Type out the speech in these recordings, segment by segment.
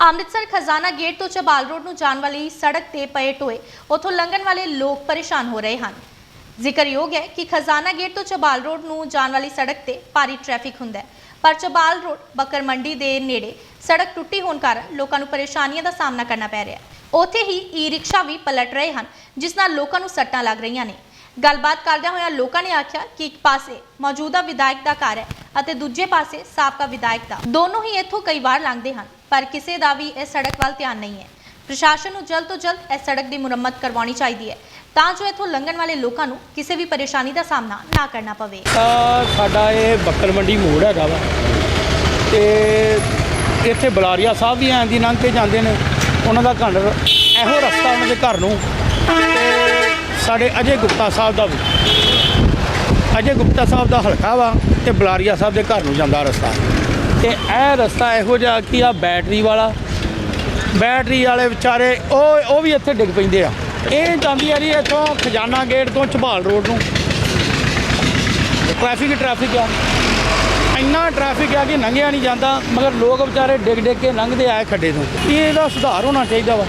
ਅੰਮ੍ਰਿਤਸਰ ਖਜ਼ਾਨਾ ਗੇਟ ਤੋਂ ਚਬਾਲ ਰੋਡ ਨੂੰ ਜਾਣ ਵਾਲੀ ਸੜਕ ਤੇ ਪਏ ਟੋਏ ਉੱਥੋਂ ਲੰਘਣ ਵਾਲੇ ਲੋਕ ਪਰੇਸ਼ਾਨ ਹੋ ਰਹੇ ਹਨ। ਜ਼ਿਕਰਯੋਗ ਹੈ ਕਿ ਖਜ਼ਾਨਾ ਗੇਟ ਤੋਂ ਚਬਾਲ ਰੋਡ ਨੂੰ ਜਾਣ ਵਾਲੀ ਸੜਕ ਤੇ ਭਾਰੀ ਟ੍ਰੈਫਿਕ ਹੁੰਦਾ ਹੈ, ਪਰ ਚਬਾਲ ਰੋਡ ਬੱਕਰ ਮੰਡੀ ਦੇ ਨੇੜੇ ਸੜਕ ਟੁੱਟੀ ਹੋਣ ਕਾਰਨ ਲੋਕਾਂ ਨੂੰ ਪਰੇਸ਼ਾਨੀਆਂ ਦਾ ਸਾਹਮਣਾ ਕਰਨਾ ਪੈ ਰਿਹਾ ਹੈ। ਉੱਥੇ ਹੀ ਈ ਰਿਕਸ਼ਾ ਵੀ ਪਲਟ ਰਹੇ ਹਨ, ਜਿਸ ਨਾਲ ਲੋਕਾਂ ਨੂੰ ਸੱਟਾਂ ਲੱਗ ਰਹੀਆਂ ਨੇ। ਗੱਲਬਾਤ ਕਰਦਿਆਂ ਹੋਇਆਂ ਲੋਕਾਂ ਨੇ ਆਖਿਆ ਕਿ ਇੱਕ ਪਾਸੇ ਮੌਜੂਦਾ ਵਿਧਾਇਕ ਦਾ ਘਰ ਹੈ ਅਤੇ ਦੂਜੇ ਪਾਸੇ ਸਾਬਕਾ ਵਿਧਾਇਕ ਦਾ। ਦੋਨੋਂ ਹੀ ਇੱਥੋਂ ਕਈ ਵਾਰ ਲੰਘਦੇ ਹਨ, ਪਰ ਕਿਸੇ ਦਾ ਵੀ ਇਸ ਸੜਕ ਵੱਲ ਧਿਆਨ ਨਹੀਂ ਹੈ। ਪ੍ਰਸ਼ਾਸਨ ਨੂੰ ਜਲਦ ਤੋਂ ਜਲਦ ਇਸ ਸੜਕ ਦੀ ਮੁਰੰਮਤ ਕਰਵਾਉਣੀ ਚਾਹੀਦੀ ਹੈ, ਤਾਂ ਜੋ ਇੱਥੋਂ ਲੰਘਣ ਵਾਲੇ ਲੋਕਾਂ ਨੂੰ ਕਿਸੇ ਵੀ ਪਰੇਸ਼ਾਨੀ ਦਾ ਸਾਹਮਣਾ ਨਾ ਕਰਨਾ ਪਵੇ। ਤਾਂ ਸਾਡਾ ਇਹ ਬੱਕਰ ਮੰਡੀ ਮੋੜ ਹੈਗਾ ਵਾ, ਤੇ ਇੱਥੇ ਬਲਾਰੀਆ ਸਾਹਿਬ ਵੀ ਆਂ ਦੀ ਲੰਘ ਕੇ ਜਾਂਦੇ ਨੇ, ਉਹਨਾਂ ਦਾ ਘਰ ਇਹੋ ਰਸਤਾ ਉਹਨਾਂ ਦੇ ਘਰ ਨੂੰ, ਤੇ ਸਾਡੇ ਅਜੇ ਗੁਪਤਾ ਸਾਹਿਬ ਦਾ ਵੀ। ਗੁਪਤਾ ਸਾਹਿਬ ਦਾ ਹਲਕਾ ਵਾ ਤੇ ਬਲਾਰੀਆ ਸਾਹਿਬ ਦੇ ਘਰ ਨੂੰ ਜਾਂਦਾ ਰਸਤਾ। ਤੇ ਇਹ ਰਸਤਾ ਇਹੋ ਜਿਹਾ ਕਿ ਆ, ਬੈਟਰੀ ਵਾਲਾ? ਬੈਟਰੀ ਵਾਲੇ ਵਿਚਾਰੇ, ਉਹ ਉਹ ਵੀ ਇੱਥੇ ਡਿੱਗ ਪੈਂਦੇ ਆ। ਇਹ ਜਾਂਦੀ ਆ ਜੀ ਇੱਥੋਂ ਖਜ਼ਾਨਾ ਗੇਟ ਤੋਂ ਝਬਾਲ ਰੋਡ ਨੂੰ। ਟ੍ਰੈਫਿਕ ਹੀ ਟ੍ਰੈਫਿਕ ਆ। ਇੰਨਾ ਟ੍ਰੈਫਿਕ ਆ ਕਿ ਲੰਘਿਆ ਨਹੀਂ ਜਾਂਦਾ, ਮਗਰ ਲੋਕ ਵਿਚਾਰੇ ਡਿੱਗ ਡਿੱਗ ਕੇ ਲੰਘਦੇ ਆਏ ਖੱਡੇ ਤੋਂ। ਇਹਦਾ ਸੁਧਾਰ ਹੋਣਾ ਚਾਹੀਦਾ ਵਾ।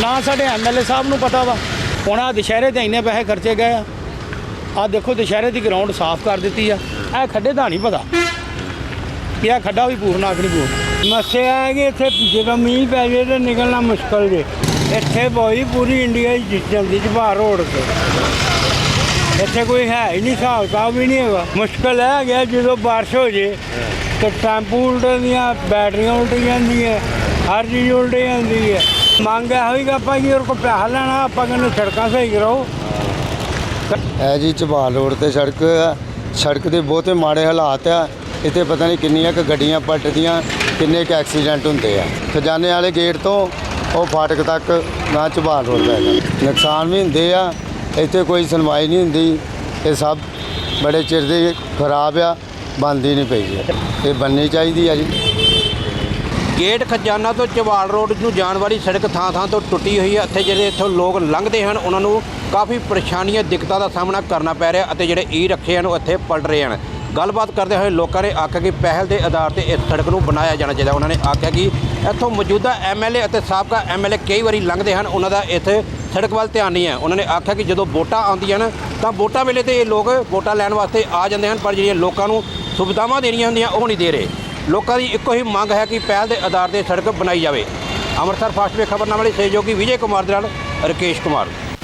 ਨਾ ਸਾਡੇ ਐਮਐਲਏ ਸਾਹਿਬ ਨੂੰ ਪਤਾ ਵਾ। ਹੁਣ ਆਹ ਦੁਸ਼ਹਿਰੇ ਤੇ ਇੰਨੇ ਪੈਸੇ ਖਰਚੇ ਗਏ ਆ। ਆ ਦੇਖੋ ਦੁਸ਼ਹਿਰੇ ਦੀ ਗਰਾਊਂਡ ਸਾਫ਼ ਕਰ ਦਿੱਤੀ ਆ। ਇਹ ਖੱਡੇ ਦਾ ਨਹੀਂ ਪਤਾ। ਕਿ ਇਹ ਖੱਡਾ ਵੀ ਪੂਰਨਾ ਕਿ ਨਹੀਂ ਪੂਰਨਾ। ਮੱਸਿਆ ਹੈ ਕਿ ਇੱਥੇ ਜਦੋਂ ਮੀਂਹ ਪੈ ਜਾਏ ਤਾਂ ਨਿਕਲਣਾ ਮੁਸ਼ਕਲ ਜੇ। ਇੱਥੇ ਬਹੁਤ ਪੂਰੀ ਇੰਡੀਆ ਹੀ ਚਲਦੀ ਜਵਾਰ ਰੋਡ ਤੇ। ਇੱਥੇ ਕੋਈ ਹੈ ਹੀ ਨਹੀਂ, ਹਿਸਾਬ ਕਿਤਾਬ ਵੀ ਨਹੀਂ ਹੈਗਾ। ਮੁਸ਼ਕਲ ਹੈ ਗਿਆ ਜਦੋਂ ਬਾਰਿਸ਼ ਹੋ ਜੇ, ਤੇ ਟੈਂਪੂ ਉਲਟਦੀਆਂ ਬੈਟਰੀਆਂ ਉਲਟ ਜਾਂਦੀਆਂ, ਹਰ ਚੀਜ਼ ਉਲਟ ਜਾਂਦੀ ਹੈ। ਮੰਗ ਹੈ ਹੋਈ ਕਿ ਆਪਾਂ ਜੀ ਹੋਰ ਕੋ ਪੈਸਾ ਲੈਣਾ, ਆਪਾਂ ਕਹਿੰਦੇ ਸੜਕਾਂ ਸਹੀ ਕਰਾਓ। ਹੈ ਜੀ ਝਬਾਲ ਰੋਡ ਤੇ ਸੜਕ ਆ। ਸੜਕ ਦੇ ਬਹੁਤੇ ਮਾੜੇ ਹਾਲਾਤ ਆ। ਇੱਥੇ ਪਤਾ ਨਹੀਂ ਕਿੰਨੀਆਂ ਕੁ ਗੱਡੀਆਂ ਪਲਟਦੀਆਂ, ਕਿੰਨੇ ਕੁ ਐਕਸੀਡੈਂਟ ਹੁੰਦੇ ਆ। ਖਜ਼ਾਨੇ ਵਾਲੇ ਗੇਟ ਤੋਂ ਉਹ ਫਾਟਕ ਤੱਕ ਨਾ ਝਬਾਲ ਰੋਡ ਪੈ ਜਾਂਦਾ ਨੁਕਸਾਨ ਵੀ ਹੁੰਦੇ ਆ। ਇੱਥੇ ਕੋਈ ਸੁਣਵਾਈ ਨਹੀਂ ਹੁੰਦੀ। ਇਹ ਸਭ ਬੜੇ ਚਿਰ ਦੇ ਖਰਾਬ ਆ। ਬੰਦੀ ਨਹੀਂ ਪਈ ਇਹ ਬੰਨੀ ਚਾਹੀਦੀ ਆ ਜੀ। ਗੇਟ ਖਜ਼ਾਨਾ ਤੋਂ ਚਵਾਲ ਰੋਡ ਨੂੰ ਜਾਣ ਵਾਲੀ ਸੜਕ ਥਾਂ ਥਾਂ ਤੋਂ ਟੁੱਟੀ ਹੋਈ ਹੈ ਅਤੇ ਜਿਹੜੇ ਇੱਥੋਂ ਲੋਕ ਲੰਘਦੇ ਹਨ, ਉਹਨਾਂ ਨੂੰ ਕਾਫੀ ਪਰੇਸ਼ਾਨੀਆਂ, ਦਿੱਕਤਾਂ ਦਾ ਸਾਹਮਣਾ ਕਰਨਾ ਪੈ ਰਿਹਾ ਅਤੇ ਜਿਹੜੇ ਈ ਰੱਖੇ ਹਨ, ਉਹ ਇੱਥੇ ਪਲਟ ਰਹੇ ਹਨ। ਗੱਲਬਾਤ ਕਰਦੇ ਹੋਏ ਲੋਕਾਂ ਨੇ ਆਖਿਆ ਕਿ ਪਹਿਲ ਦੇ ਆਧਾਰ ਤੇ ਇਸ ਸੜਕ ਨੂੰ ਬਣਾਇਆ ਜਾਣਾ ਚਾਹੀਦਾ। ਉਹਨਾਂ ਨੇ ਆਖਿਆ ਕਿ ਇੱਥੋਂ ਮੌਜੂਦਾ ਐਮਐਲਏ ਅਤੇ ਸਾਬਕਾ ਐਮਐਲਏ ਕਈ ਵਾਰੀ ਲੰਘਦੇ ਹਨ, ਉਹਨਾਂ ਦਾ ਇੱਥੇ ਸੜਕ ਵੱਲ ਧਿਆਨ ਨਹੀਂ ਹੈ। ਉਹਨਾਂ ਨੇ ਆਖਿਆ ਕਿ ਜਦੋਂ ਵੋਟਾਂ ਆਉਂਦੀਆਂ ਹਨ, ਤਾਂ ਵੋਟਾਂ ਵੇਲੇ ਤੇ ਇਹ ਲੋਕ ਵੋਟਾਂ ਲੈਣ ਵਾਸਤੇ ਆ ਜਾਂਦੇ ਹਨ, ਪਰ ਜਿਹੜੀਆਂ ਲੋਕਾਂ ਨੂੰ ਸੁਵਿਧਾਵਾਂ ਦੇਣੀਆਂ ਹੁੰਦੀਆਂ, ਉਹ ਨਹੀਂ ਦੇ ਰਹੇ। ਲੋਕਾਂ ਦੀ ਇੱਕੋ ਹੀ ਮੰਗ ਹੈ ਕਿ ਪਹਿਲ ਦੇ ਆਧਾਰ ਤੇ ਸੜਕ ਬਣਾਈ ਜਾਵੇ। ਅੰਮ੍ਰਿਤਸਰ ਫਾਸਟ ਵੇ ਖਬਰਨਾਮੇ ਲਈ ਸਹਿਯੋਗੀ ਵਿਜੇ ਕੁਮਾਰ ਦੇ ਨਾਲ ਰਕੇਸ਼ ਕੁਮਾਰ।